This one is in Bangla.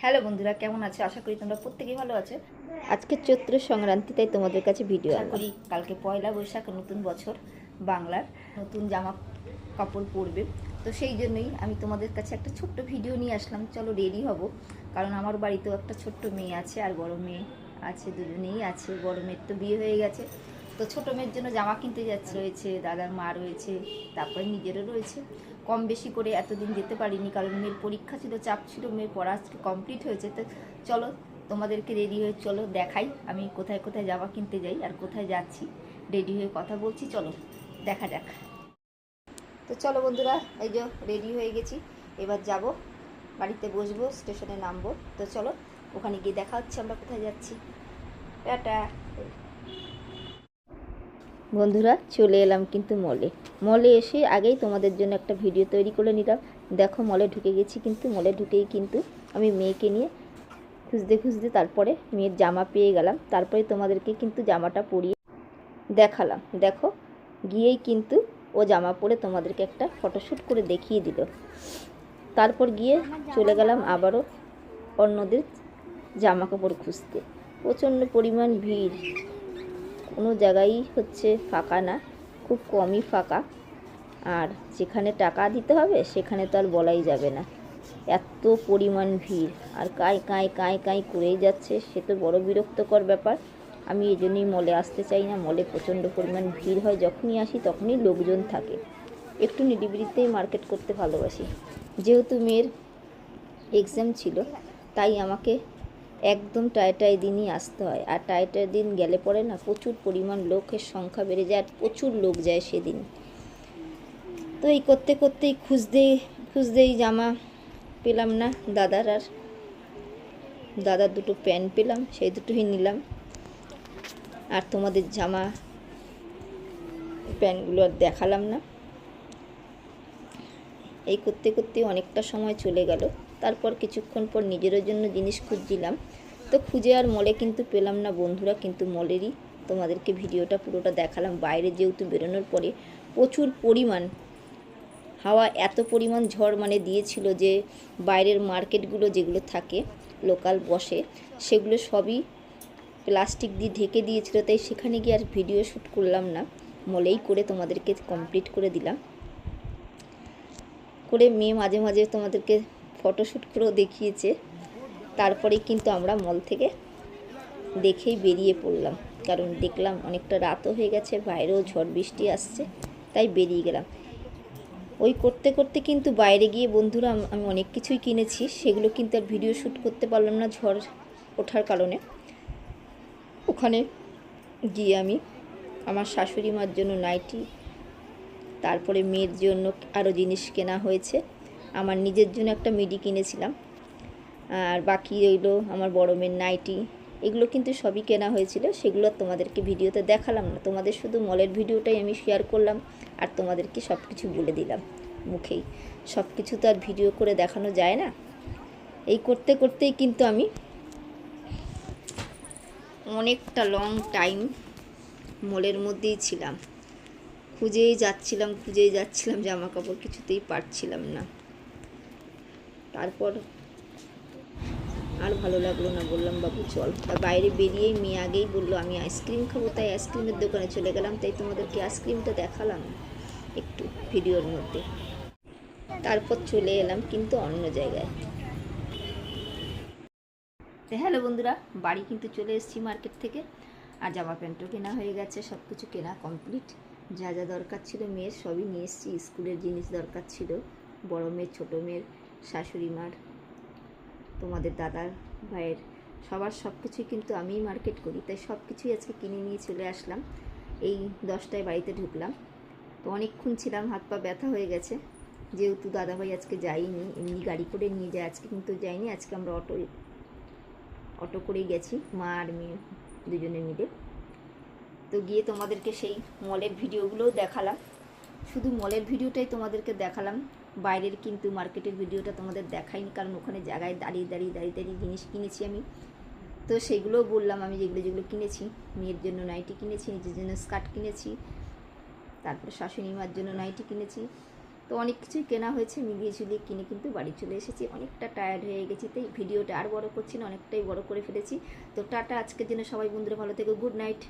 হ্যালো বন্ধুরা কেমন আছো? আশা করি তোমরা প্রত্যেকেই ভালো আছো। আজকে চৈত্র সংক্রান্তি তাই তোমাদের কাছে ভিডিও আশা করি কালকে পয়লা বৈশাখ নতুন বছর বাংলার। নতুন জামা কাপড় পরবে। তো সেই জন্যই আমি তোমাদের কাছে একটা ছোট্ট ভিডিও নিয়ে আসলাম। চলো রেডি হব। কারণ আমার বাড়িতেও একটা ছোট্ট মেয়ে আছে আর বড় মেয়ে আছে দুজনেই আছে। বড় মেয়ের তো বিয়ে হয়ে গেছে। তো ছোটো মেয়ের জন্য জামা কিনতে যাচ্ছে। রয়েছে দাদার মা রয়েছে তারপরে নিজেরও রয়েছে। কম বেশি করে এতদিন যেতে পারিনি, কারণ মেয়ের পরীক্ষা ছিল, চাপ ছিল, মেয়ের পড়া আজকে কমপ্লিট হয়েছে। তো চলো, তোমাদেরকে রেডি হয়ে চলো, দেখাই। আমি কোথায় কোথায় জামা কিনতে যাই আর কোথায় যাচ্ছি রেডি হয়ে কথা বলছি, চলো, দেখা যাক। তো চলো বন্ধুরা, এই যে রেডি হয়ে গেছি, এবার যাব, বাড়িতে বসবো স্টেশনে নামবো। তো চলো, ওখানে গিয়ে দেখা হচ্ছে আমরা কোথায় যাচ্ছি। টাটা। বন্ধুরা, চলে এলাম কিন্তু মলে মলে এসে আগেই তোমাদের জন্য একটা ভিডিও তৈরি করে নিলাম। দেখো মলে ঢুকে গেছি কিন্তু মলে ঢুকেই কিন্তু আমি মেয়েকে নিয়ে খুঁজতে খুঁজতে তারপরে মেয়ের জামা পেয়ে গেলাম। তারপরে তোমাদেরকে কিন্তু জামাটা পরিয়ে দেখালাম। দেখো, গিয়েই কিন্তু ও জামা পরে তোমাদেরকে একটা ফটোশ্যুট করে দেখিয়ে দিল। তারপর গিয়ে চলে গেলাম আবারও অন্যদের জামা কাপড় খুঁজতে। প্রচণ্ড পরিমাণ ভিড়। কোনো জায়গায় হচ্ছে ফাঁকা না, খুব কমই ফাঁকা। আর যেখানে টাকা দিতে হবে, সেখানে তো আর বলাই যাবে না। এত পরিমাণ ভিড়, আর কাঁই কাঁই কাঁই কাঁই করেই যাচ্ছে, সে তো বড় বিরক্তকর ব্যাপার। আমি এই জন্যই মলে আসতে চাই না, মলে প্রচণ্ড পরিমাণ ভিড় হয়, যখনই আসি তখনই লোকজন থাকে। একটু নিরিবিলিতেই মার্কেট করতে ভালোবাসি। যেহেতু মেয়ের এক্সাম ছিল, তাই আমাকে একদম টাইটাই দিনই আসতে হয়। আর টাইটাই দিন গেলে পরে না প্রচুর পরিমাণ লোকের সংখ্যা বেড়ে যায় আর প্রচুর লোক যায় সেদিন। তো এই করতে করতেই খুঁজতেই খুঁজতেই জামা পেলাম না দাদার আর। দাদার দুটো প্যান্ট পেলাম, সেই দুটোই নিলাম। আর তোমাদের জামা প্যান্টগুলো আর দেখালাম না। এই করতে করতে অনেকটা সময় চলে গেল। তারপর কিছুক্ষণ পর নিজের জন্য জিনিস খুঁজছিলাম। তো খুঁজে আর মলে কিন্তু পেলাম না বন্ধুরা, কিন্তু মলেরই তোমাদেরকে ভিডিওটা পুরোটা দেখালাম। বাইরে যেহেতু বেরোনোর পরে প্রচুর পরিমাণ, হাওয়া এত পরিমাণ ঝড় মানে দিয়েছিল যে বাইরের মার্কেটগুলো যেগুলো থাকে, লোকাল বসে, সেগুলো সবই প্লাস্টিক দিয়ে ঢেকে দিয়েছিল। তাই সেখানে গিয়ে আর ভিডিও শ্যুট করলাম না। মলেই করে তোমাদেরকে কমপ্লিট করে দিলাম। করে মেয়ে মাঝে মাঝে তোমাদেরকে ফটোশ্যুট করেও দেখিয়েছে। তারপরেই কিন্তু আমরা মল থেকে দেখেই বেরিয়ে পড়লাম। কারণ দেখলাম অনেকটা রাতও হয়ে গেছে, বাইরেও ঝড় বৃষ্টি আসছে, তাই বেরিয়ে গেলাম। ওই করতে করতে কিন্তু বাইরে গিয়ে বন্ধুরা আমি অনেক কিছুই কিনেছি, সেগুলো কিন্তু আর ভিডিও শ্যুট করতে পারলাম না ঝড় ওঠার কারণে। ওখানে গিয়ে আমি আমার শাশুড়ি মার জন্য নাইটি তারপরে মেয়ের জন্য আরও জিনিস কেনা হয়েছে। আমার নিজের জন্য একটা মিডি কিনেছিলাম। আর বাকি রইল আমার বড় মেয়ের নাইটি। এগুলো কিন্তু সবই কেনা হয়েছিল। সেগুলো তোমাদেরকে ভিডিওতে দেখালাম না। তোমাদের শুধু মলের ভিডিওটাই আমি শেয়ার করলাম আর তোমাদেরকে সব কিছু বলে দিলাম মুখেই। সব কিছু তো আর ভিডিও করে দেখানো যায় না। এই করতে করতেই কিন্তু আমি অনেকটা লং টাইম মলের মধ্যেই ছিলাম। খুঁজেই যাচ্ছিলাম খুঁজেই যাচ্ছিলাম জামা কাপড় কিছুতেই পারছিলাম না। তারপর আর ভালো লাগল না, বললাম, বাবু, চল। তা বাইরে বেরিয়েই মেয়ে আগেই বলল, আমি আইসক্রিম খাব। তাই আইসক্রিমের দোকানে চলে গেলাম। তাই তোমাদেরকে আইসক্রিমটা দেখালাম একটু ভিডিওর মধ্যে। তারপর চলে এলাম কিন্তু অন্য জায়গায়। হ্যালো বন্ধুরা, বাড়ি কিন্তু চলে এসেছি মার্কেট থেকে। আর জামা প্যান্টও কেনা হয়ে গেছে সব কিছু কেনা কমপ্লিট। যা যা দরকার ছিল, মেয়ের সবই নিয়ে এসেছি। স্কুলের জিনিস দরকার ছিল, বড়ো মেয়ের, ছোটো মেয়ের, শাশুড়ি মার, তোমাদের দাদার, ভাইয়ের, সবার সব কিছুই কিন্তু আমিই মার্কেট করি। তাই সব কিছুই আজকে কিনে নিয়ে চলে আসলাম। এই দশটায় বাড়িতে ঢুকলাম। তো অনেকক্ষণ ছিলাম, হাত পা ব্যথা হয়ে গেছে। যেহেতু দাদাভাই আজকে যাইনি এমনি গাড়ি করে নিয়ে যায়, আজকে কিন্তু যাইনি আজকে আমরা অটো অটো করেই গেছি, মা আর মেয়ে দুজনে মিলে। তো গিয়ে তোমাদেরকে সেই মলের ভিডিওগুলোও দেখালাম। শুধু মলের ভিডিওটাই তোমাদেরকে দেখালাম, বাইরের কিন্তু মার্কেটের ভিডিওটা তোমাদের দেখাইনি, কারণ ওখানে জায়গায় দাঁড়িয়ে দাঁড়িয়ে দাঁড়িয়ে দাঁড়িয়ে জিনিস কিনেছি আমি। তো সেগুলোও বললাম আমি যেগুলো যেগুলো কিনেছি, মেয়ের জন্য নাইটি কিনেছি, নিজের জন্য স্কার্ট কিনেছি, তারপরে শাশুড়ি মার জন্য নাইটি কিনেছি। তো অনেক কিছুই কেনা হয়েছে, মিলিয়ে ঝুলিয়ে কিনে কিন্তু বাড়ি চলে এসেছি। অনেকটা টায়ার্ড হয়ে গেছি তাই ভিডিওটা আর বড় করছি না, অনেকটাই বড় করে ফেলেছি। তো টাটা, আজকের জন্য সবাই বন্ধুরা ভালো থেকো গুড নাইট